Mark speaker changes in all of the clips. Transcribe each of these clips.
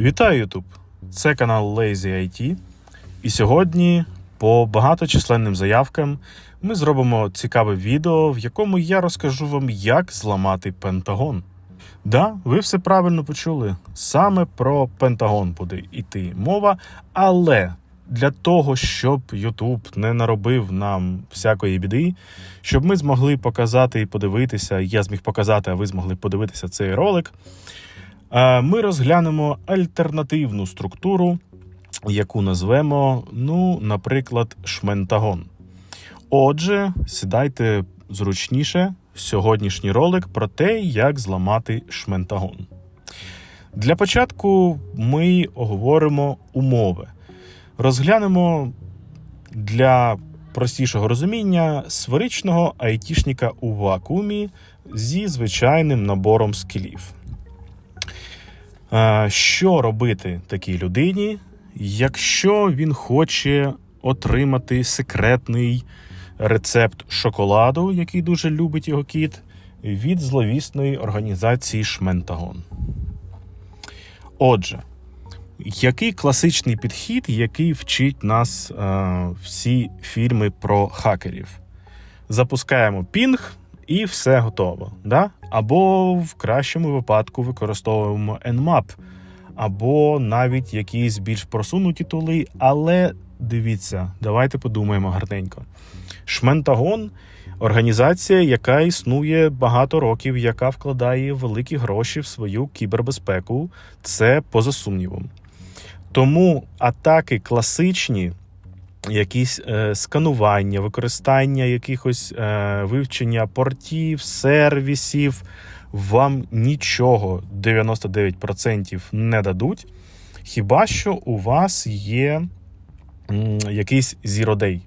Speaker 1: Вітаю YouTube! Це канал Lazy IT. І сьогодні, по багаточисленним заявкам, ми зробимо цікаве відео, в якому я розкажу вам, як зламати Пентагон. Да, ви все правильно почули. Саме про Пентагон буде йти мова, але для того, щоб YouTube не наробив нам всякої біди, щоб ми змогли показати і подивитися, я зміг показати, а ви змогли подивитися цей ролик. Е, Ми розглянемо альтернативну структуру, яку назвемо, ну, наприклад, шментагон. Отже, сідайте зручніше. Сьогоднішній ролик про те, як зламати шментагон. Для початку ми оговоримо умови. Розглянемо для простішого розуміння сферичного айтішника у вакуумі зі звичайним набором скілів. Е, Що робити такій людині, якщо він хоче отримати секретний рецепт шоколаду, який дуже любить його кіт, від зловісної організації Шментагон? Отже, який класичний підхід, який вчить нас е, всі фільми про хакерів? Запускаємо пінг і все готово. Да? Або в кращому випадку використовуємо Nmap, або навіть якісь більш просунуті тули. Але дивіться, давайте подумаємо гарненько. Шментагон організація, яка існує багато років, яка вкладає великі гроші в свою кібербезпеку. Це поза сумнівом. Тому атаки класичні, якісь е, сканування, використання якихось е, вивчення портів, сервісів, вам нічого 99% не дадуть. Хіба що у вас є м, якийсь Day.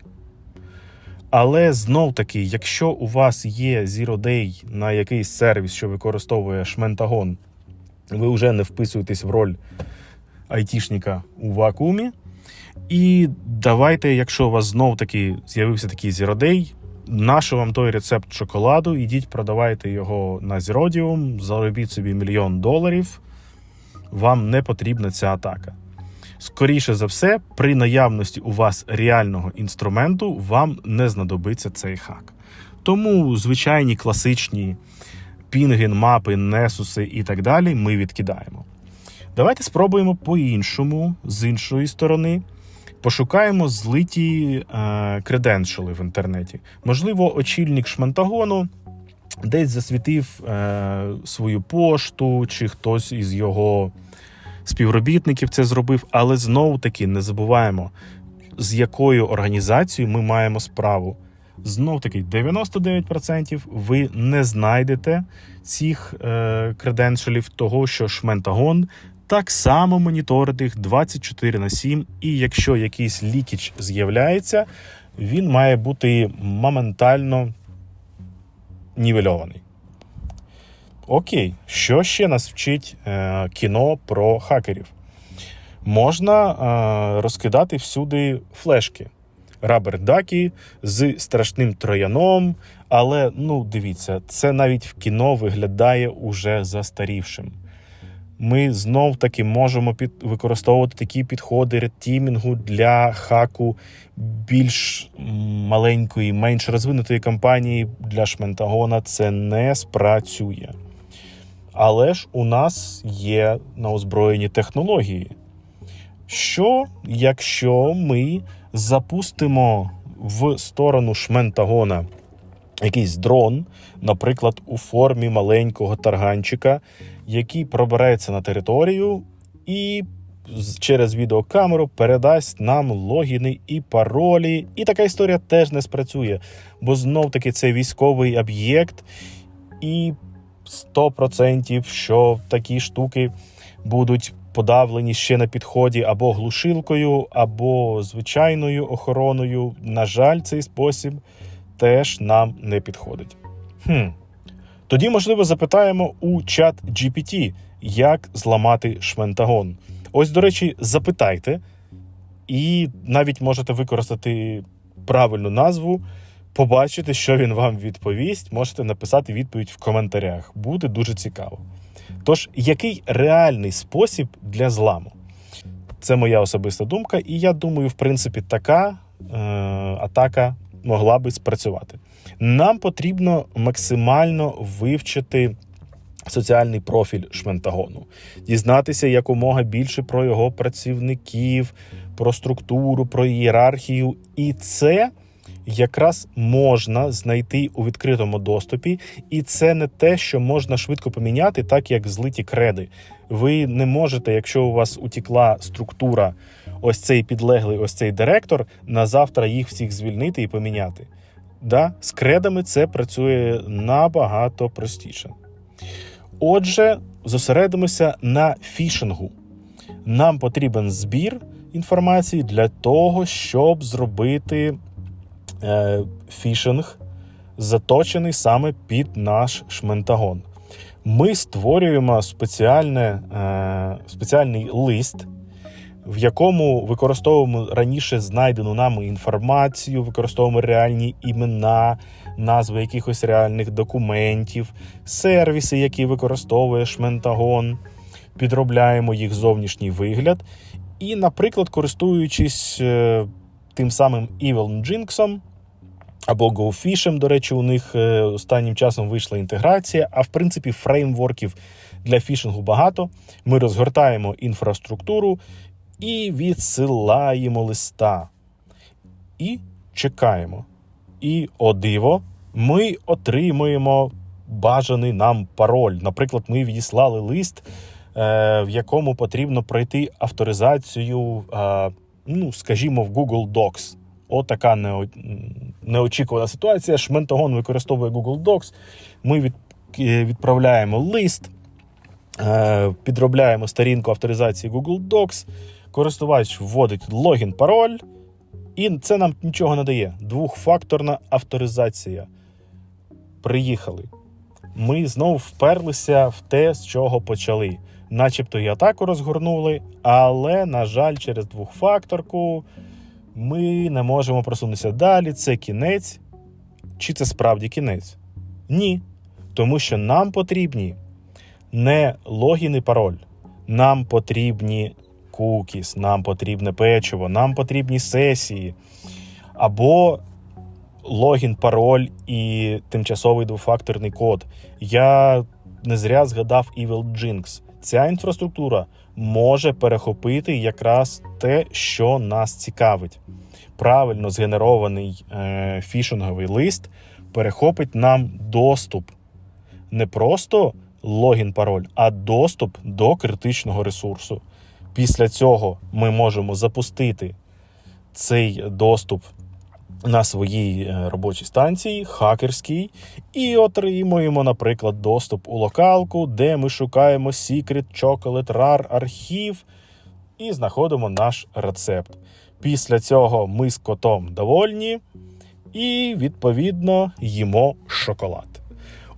Speaker 1: Але знов таки, якщо у вас є Day на якийсь сервіс, що використовує шментагон, ви вже не вписуєтесь в роль айтішника у вакуумі. І давайте, якщо у вас знов таки з'явився такий Day, нащо вам той рецепт шоколаду, ідіть, продавайте його на Zerodium, заробіть собі мільйон доларів. Вам не потрібна ця атака. Скоріше за все, при наявності у вас реального інструменту вам не знадобиться цей хак. Тому звичайні класичні пінги, мапи, несуси і так далі ми відкидаємо. Давайте спробуємо по-іншому, з іншої сторони. Пошукаємо злиті е, креденшали в інтернеті. Можливо, очільник шмантагону десь засвітив е, свою пошту, чи хтось із його співробітників це зробив, але знову таки не забуваємо, з якою організацією ми маємо справу. Знов таки 99% ви не знайдете цих е, креденшалів того, що шментагон так само моніторить їх 24 на 7, і якщо якийсь лікіч з'являється, він має бути моментально нівельований. Окей, що ще нас вчить е, кіно про хакерів? Можна е, розкидати всюди флешки, рабердаки з страшним трояном, але ну дивіться, це навіть в кіно виглядає уже застарівшим. Ми знов таки можемо під, використовувати такі підходи редтімінгу для хаку більш маленької, менш розвинутої компанії для Шментагона. Це не спрацює. Але ж у нас є на озброєнні технології. Що, якщо ми запустимо в сторону Шментагона якийсь дрон, наприклад, у формі маленького тарганчика, який пробереться на територію і через відеокамеру передасть нам логіни і паролі. І така історія теж не спрацює, бо знов таки це військовий об'єкт, і 100% що такі штуки будуть подавлені ще на підході або глушилкою, або звичайною охороною. На жаль, цей спосіб теж нам не підходить. Хм. Тоді, можливо, запитаємо у чат GPT, як зламати шментагон. Ось, до речі, запитайте, і навіть можете використати правильну назву, побачити, що він вам відповість. Можете написати відповідь в коментарях. Буде дуже цікаво. Тож, який реальний спосіб для зламу? Це моя особиста думка, і я думаю, в принципі, така е, атака могла би спрацювати. Нам потрібно максимально вивчити соціальний профіль Шментагону, дізнатися якомога більше про його працівників, про структуру, про ієрархію. І це якраз можна знайти у відкритому доступі, і це не те, що можна швидко поміняти, так як злиті креди. Ви не можете, якщо у вас утікла структура, ось цей підлеглий, ось цей директор, на завтра їх всіх звільнити і поміняти. Да? З кредами це працює набагато простіше. Отже, зосередимося на фішингу. Нам потрібен збір інформації для того, щоб зробити е, фішинг, заточений саме під наш шментагон. Ми створюємо спеціальне, е, спеціальний лист, в якому використовуємо раніше знайдену нами інформацію, використовуємо реальні імена, назви якихось реальних документів, сервіси, які використовує Шментагон, підробляємо їх зовнішній вигляд. І, наприклад, користуючись е, тим самим Evil Jinx, або GoFish, до речі, у них е, останнім часом вийшла інтеграція, а в принципі фреймворків для фішингу багато. Ми розгортаємо інфраструктуру і відсилаємо листа. І чекаємо. І о диво, ми отримуємо бажаний нам пароль. Наприклад, ми відіслали лист, е, в якому потрібно пройти авторизацію, е, ну, скажімо, в Google Docs. Отака нео- неочікувана ситуація. Шментагон використовує Google Docs. Ми е, відправляємо лист, підробляємо сторінку авторизації Google Docs. Користувач вводить логін, пароль, і це нам нічого не дає. Двохфакторна авторизація. Приїхали. Ми знову вперлися в те, з чого почали. Начебто і атаку розгорнули, але, на жаль, через двохфакторку ми не можемо просунутися далі. Це кінець. Чи це справді кінець? Ні. Тому що нам потрібні не логін і пароль. Нам потрібні кукіс, нам потрібне печиво, нам потрібні сесії. Або логін, пароль і тимчасовий двофакторний код. Я не зря згадав Evil Jinx. Ця інфраструктура може перехопити якраз те, що нас цікавить. Правильно згенерований е, фішинговий лист перехопить нам доступ. Не просто логін, пароль, а доступ до критичного ресурсу. Після цього ми можемо запустити цей доступ на своїй е, робочій станції, хакерській, і отримуємо, наприклад, доступ у локалку, де ми шукаємо Secret Chocolate RAR архів і знаходимо наш рецепт. Після цього ми з котом довольні і, відповідно, їмо шоколад.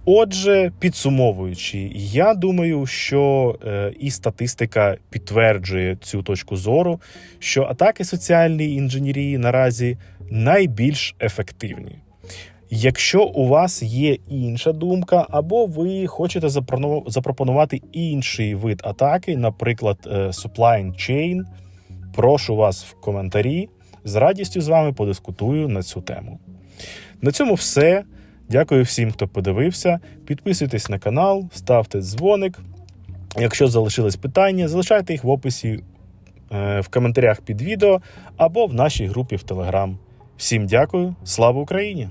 Speaker 1: Отже, підсумовуючи, я думаю, що е, і статистика підтверджує цю точку зору, що атаки соціальної інженерії наразі найбільш ефективні. Якщо у вас є інша думка, або ви хочете запропонувати інший вид атаки, наприклад, е, supply chain, прошу вас в коментарі. З радістю з вами подискутую на цю тему. На цьому все. Дякую всім, хто подивився. Підписуйтесь на канал, ставте дзвоник. Якщо залишились питання, залишайте їх в описі е, в коментарях під відео або в нашій групі в Телеграм. Всім дякую, слава Україні!